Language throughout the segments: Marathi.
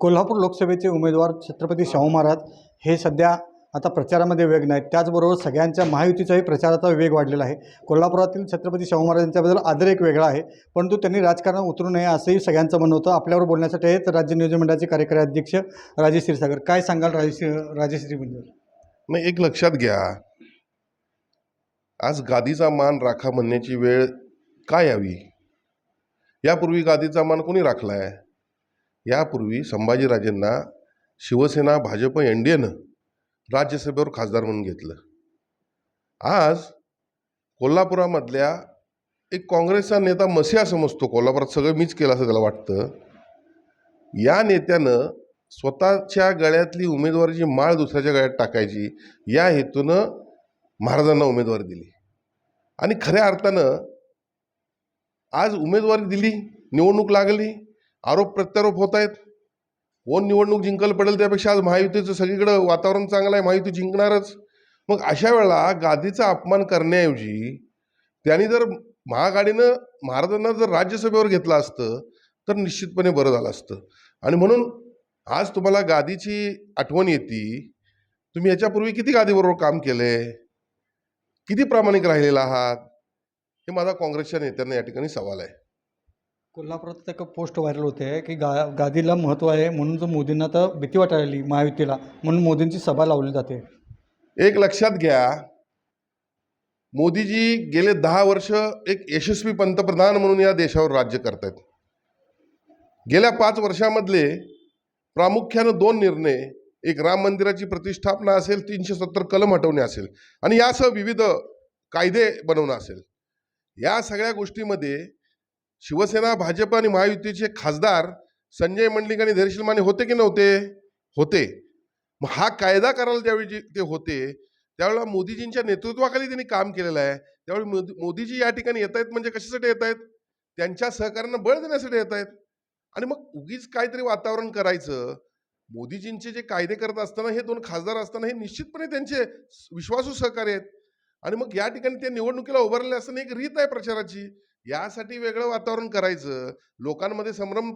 कोल्हापूर लोकसभेचे उमेदवार छत्रपती शाहू महाराज हे सध्या आता प्रचारामध्ये वेग नाहीत. त्याचबरोबर सगळ्यांच्या महायुतीचाही प्रचाराचा वेग वाढलेला आहे. कोल्हापुरातील छत्रपती शाहू महाराज यांच्याबद्दल आदर एक वेगळा आहे परंतु त्यांनी राजकारणात उतरू नये असंही सगळ्यांचं म्हणणं होतं. आपल्यावर बोलण्यासाठी आहेत राज्य नियोजन मंडळाचे कार्यकारी अध्यक्ष राजेश क्षीरसागर. काय सांगाल राजेश्री राजेश्री म्हणजे नाही एक लक्षात घ्या. आज गादीचा मान राखा म्हणण्याची वेळ काय यावी? यापूर्वी गादीचा मान कोणी राखला आहे यापूर्वी संभाजीराजेंना शिवसेना भाजप एन डी एनं राज्यसभेवर खासदार म्हणून घेतलं. आज कोल्हापुरामधल्या एक काँग्रेसचा नेता मसिया समजतो कोल्हापुरात सगळं मीच केलं असं त्याला वाटतं. या नेत्यानं स्वतःच्या गळ्यातली उमेदवारीची माळ दुसऱ्याच्या गळ्यात टाकायची या हेतूनं महाराजांना उमेदवारी दिली. आणि खऱ्या अर्थानं आज उमेदवारी दिली निवडणूक लागली आरोप प्रत्यारोप होत आहेत. कोण निवडणूक जिंकल पडेल त्यापेक्षा आज महायुतीचं सगळीकडं वातावरण चांगलं आहे महायुती जिंकणारच. मग अशा वेळेला गादीचा अपमान करण्याऐवजी त्यांनी जर महागाडीनं महाराजांना जर राज्यसभेवर घेतलं असतं तर निश्चितपणे बरं झालं असतं. आणि म्हणून आज तुम्हाला गादीची आठवण येते. तुम्ही याच्यापूर्वी किती गादीबरोबर काम केले किती प्रामाणिक राहिलेला आहात? हे माझा काँग्रेसच्या नेत्यांना या ठिकाणी सवाल आहे. कोल्हापुरात एक पोस्ट व्हायरल होते की गा गादीला महत्त्व आहे म्हणून जर मोदींना तर भीती वाटायली महायुतीला म्हणून मोदींची सभा लावली जाते. एक लक्षात घ्या मोदीजी गेले दहा वर्ष एक यशस्वी पंतप्रधान म्हणून या देशावर राज्य करतायत. गेल्या पाच वर्षामधले प्रामुख्यानं दोन निर्णय एक राम मंदिराची प्रतिष्ठापना असेल तीनशे सत्तर कलम हटवणे असेल आणि यासह विविध कायदे बनवणं असेल. या सगळ्या गोष्टीमध्ये शिवसेना भाजप आणि महायुतीचे खासदार संजय मंडलिक आणि धैर्यशील माने होते की नव्हते? होते. मग हा कायदा करायला ज्यावेळी ते होते त्यावेळेला मोदीजींच्या नेतृत्वाखाली त्यांनी काम केलेलं आहे. त्यावेळी मोदी मोदीजी या ठिकाणी येत आहेत म्हणजे कशासाठी येत आहेत? त्यांच्या सहकार्यांना बळ देण्यासाठी येत आहेत. आणि मग उगीच काहीतरी वातावरण करायचं. मोदीजींचे जे कायदे करत असताना हे दोन खासदार असताना हे निश्चितपणे त्यांचे विश्वासू सहकार्य आहेत. आणि मग या ठिकाणी ते निवडणुकीला उभारले असताना एक रीत आहे प्रचाराची. यासाठी वेगळं वातावरण करायचं. लोकांमध्ये संभ्रम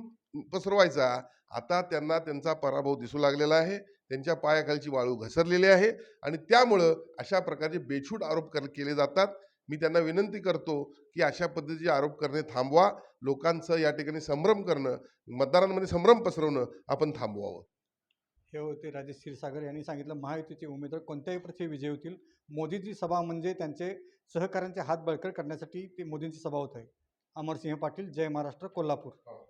पसरवायचा. आता त्यांना त्यांचा पराभव दिसू लागलेला आहे. त्यांच्या पायाखालची वाळू घसरलेली आहे आणि त्यामुळं अशा प्रकारचे बेछूट आरोप कर केले जातात. मी त्यांना विनंती करतो की अशा पद्धतीचे आरोप करणे थांबवा. लोकांचं या ठिकाणी संभ्रम करणं मतदारांमध्ये संभ्रम पसरवणं आपण थांबवावं. हे होते राजेश क्षीरसागर यांनी सांगितलं महायुतीचे उमेदवार कोणत्याही प्रति विजय होतील? मोदीची सभा म्हणजे त्यांचे सहकाऱ्यांचे हात बळकट करण्यासाठी ते मोदींची सभा होत आहे. अमरसिंह पाटील जय महाराष्ट्र कोल्हापूर. हो.